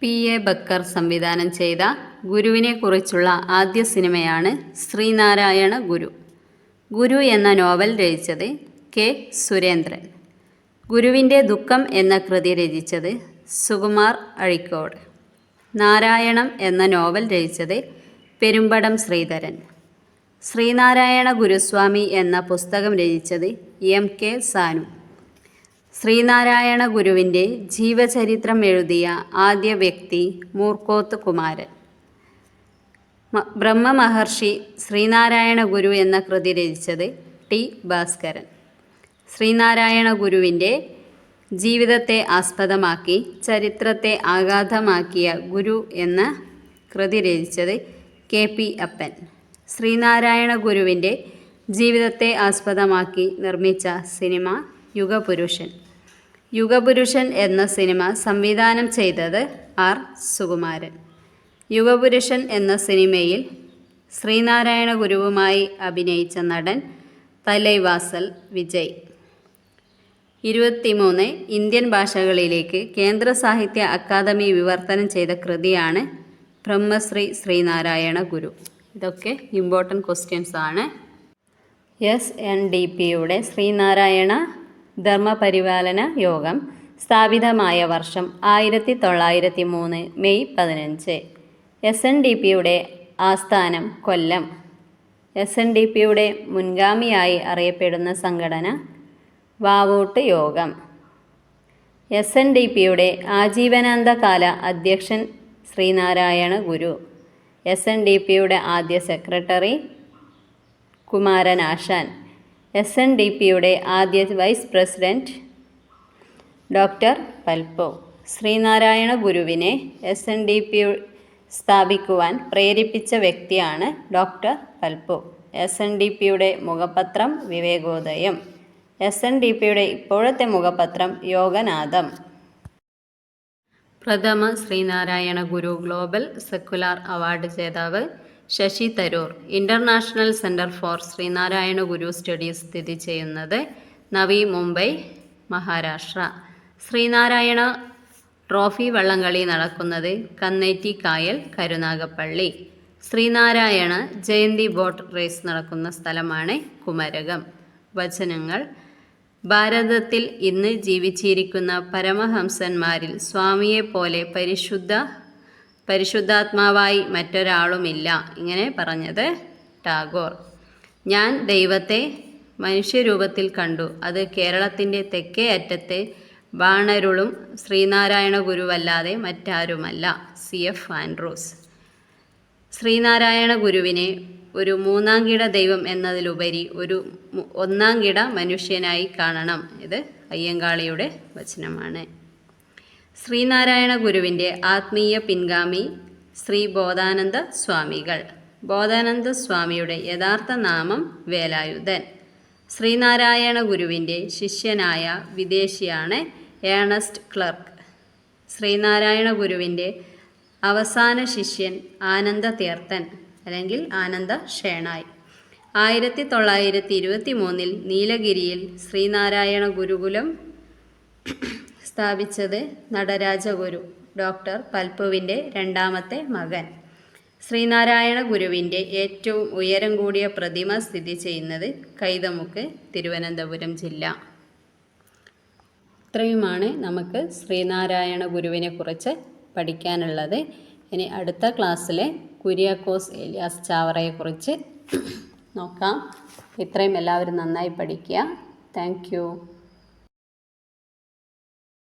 P. A. Backer സംവിധാനം ചെയ്ത ഗുരുവിനെക്കുറിച്ചുള്ള ആദ്യ സിനിമയാണ് ശ്രീനാരായണ ഗുരു. ഗുരു എന്ന നോവൽ രചിച്ചത് കെ. സുരേന്ദ്രൻ. ഗുരുവിന്റെ ദുഃഖം എന്ന കൃതി രചിച്ചത് സുകുമാർ അഴിക്കോട്. നാരായണം എന്ന നോവൽ രചിച്ചത് പെരുമ്പടം ശ്രീധരൻ. ശ്രീനാരായണ ഗുരുസ്വാമി എന്ന പുസ്തകം രചിച്ചത് എം. കെ. സാനു. ശ്രീനാരായണ ഗുരുവിന്റെ ജീവചരിത്രം എഴുതിയ ആദ്യ വ്യക്തി മൂർക്കോത്ത് കുമാരൻ. ബ്രഹ്മ മഹർഷി ശ്രീനാരായണ ഗുരു എന്ന കൃതി രചിച്ചത് ടി ഭാസ്കരൻ. ശ്രീനാരായണ ഗുരുവിന്റെ ജീവിതത്തെ ആസ്പദമാക്കി ചരിത്രത്തെ ആഘാതമാക്കിയ ഗുരു എന്ന കൃതി രചിച്ചത് കെ പി അപ്പൻ. ശ്രീനാരായണ ഗുരുവിന്റെ ജീവിതത്തെ ആസ്പദമാക്കി നിർമ്മിച്ച സിനിമ യുഗപുരുഷൻ. യുഗപുരുഷൻ എന്ന സിനിമ സംവിധാനം ചെയ്തത് ആർ സുകുമാരൻ. യുഗപുരുഷൻ എന്ന സിനിമയിൽ ശ്രീനാരായണ ഗുരുവുമായി അഭിനയിച്ച നടൻ തലൈവാസൽ വിജയ്. ഇരുപത്തിമൂന്ന് ഇന്ത്യൻ ഭാഷകളിലേക്ക് കേന്ദ്ര സാഹിത്യ അക്കാദമി വിവർത്തനം ചെയ്ത കൃതിയാണ് ബ്രഹ്മശ്രീ ശ്രീനാരായണ ഗുരു. ഇതൊക്കെ ഇമ്പോർട്ടന്റ് ക്വസ്റ്റ്യൻസ് ആണ്. എസ് എൻ ഡി പിയുടെ ശ്രീനാരായണ ധർമ്മപരിപാലന യോഗം സ്ഥാപിതമായ വർഷം ആയിരത്തി തൊള്ളായിരത്തി മൂന്ന് മെയ് പതിനഞ്ച്. എസ് എൻ ഡി പിയുടെ ആസ്ഥാനം കൊല്ലം. എസ് എൻ ഡി പിയുടെ മുൻഗാമിയായി അറിയപ്പെടുന്ന സംഘടന വാവൂട്ട് യോഗം. എസ് എൻ ഡി പിയുടെ ആജീവനാന്തകാല അധ്യക്ഷൻ Sreenarayana Guru. S N D പിയുടെ ആദ്യ secretary Kumaranasan. S N D പിയുടെ ആദ്യ vice president doctor Palpu. Sreenarayana ഗുരുവിനെ എസ് എൻ ഡി പി സ്ഥാപിക്കുവാൻ പ്രേരിപ്പിച്ച വ്യക്തിയാണ് doctor Palpu. S N D പിയുടെ മുഖപത്രം വിവേകോദയം. എസ് എൻ ഡി പിയുടെ ഇപ്പോഴത്തെ മുഖപത്രം യോഗനാഥം. പ്രഥമ Sree Narayana Guru global secular award ജേതാവ് Shashi Tharoor international centre for Sree Narayana Guru studies സ്ഥിതി ചെയ്യുന്നത് നവി മുംബൈ മഹാരാഷ്ട്ര. ശ്രീനാരായണ ട്രോഫി വള്ളംകളി നടക്കുന്നത് കന്നേറ്റി കായൽ കരുനാഗപ്പള്ളി. ശ്രീനാരായണ ജയന്തി ബോട്ട് റേസ് നടക്കുന്ന സ്ഥലമാണ് കുമരകം. വചനങ്ങൾ. ഭാരതത്തിൽ ഇന്ന് ജീവിച്ചിരിക്കുന്ന പരമഹംസന്മാരിൽ സ്വാമിയെപ്പോലെ പരിശുദ്ധ പരിശുദ്ധാത്മാവായി മറ്റൊരാളുമില്ല. ഇങ്ങനെ പറഞ്ഞത് ടാഗോർ. ഞാൻ ദൈവത്തെ മനുഷ്യരൂപത്തിൽ കണ്ടു. അത് കേരളത്തിന്റെ തെക്കേ അറ്റത്തെ ബാണരുളും ശ്രീനാരായണ ഗുരുവല്ലാതെ മറ്റാരുമല്ല. സി. എഫ്. ആൻഡ്രൂസ്. ശ്രീനാരായണ ഗുരുവിനെ ഒരു മൂന്നാം കിട ദൈവം എന്നതിലുപരി ഒരു ഒന്നാം കിട മനുഷ്യനായി കാണണം. ഇത് അയ്യങ്കാളിയുടെ വചനമാണ്. ശ്രീനാരായണ ഗുരുവിന്റെ ആത്മീയ പിൻഗാമി ശ്രീ ബോധാനന്ദ സ്വാമികൾ. ബോധാനന്ദ സ്വാമിയുടെ യഥാർത്ഥ നാമം വേലായുധൻ. ശ്രീനാരായണ ഗുരുവിന്റെ ശിഷ്യനായ വിദേശിയാണ് ഏണസ്റ്റ് ക്ലർക്ക്. ശ്രീനാരായണ ഗുരുവിന്റെ അവസാന ശിഷ്യൻ ആനന്ദ തീർത്ഥൻ അല്ലെങ്കിൽ ആനന്ദ ഷേണായി. ആയിരത്തി തൊള്ളായിരത്തി ഇരുപത്തി മൂന്നിൽ നീലഗിരിയിൽ ശ്രീനാരായണ ഗുരുകുലം സ്ഥാപിച്ചത് നടരാജഗുരു ഡോക്ടർ പൽപ്പുവിന്റെ രണ്ടാമത്തെ മകൻ. ശ്രീനാരായണ ഗുരുവിന്റെ ഏറ്റവും ഉയരം കൂടിയ പ്രതിമ സ്ഥിതി ചെയ്യുന്നത് കൈതമുക്ക് തിരുവനന്തപുരം ജില്ല. ഇത്രയുമാണ് നമുക്ക് ശ്രീനാരായണ ഗുരുവിനെ കുറിച്ച് പഠിക്കാനുള്ളത്. ഇനി അടുത്ത ക്ലാസ്സിലെ കുര്യാക്കോസ് ഏലിയാസ് ചാവറയെക്കുറിച്ച് നോക്കാം. ഇത്രയും എല്ലാവരും നന്നായി പഠിക്കുക. താങ്ക്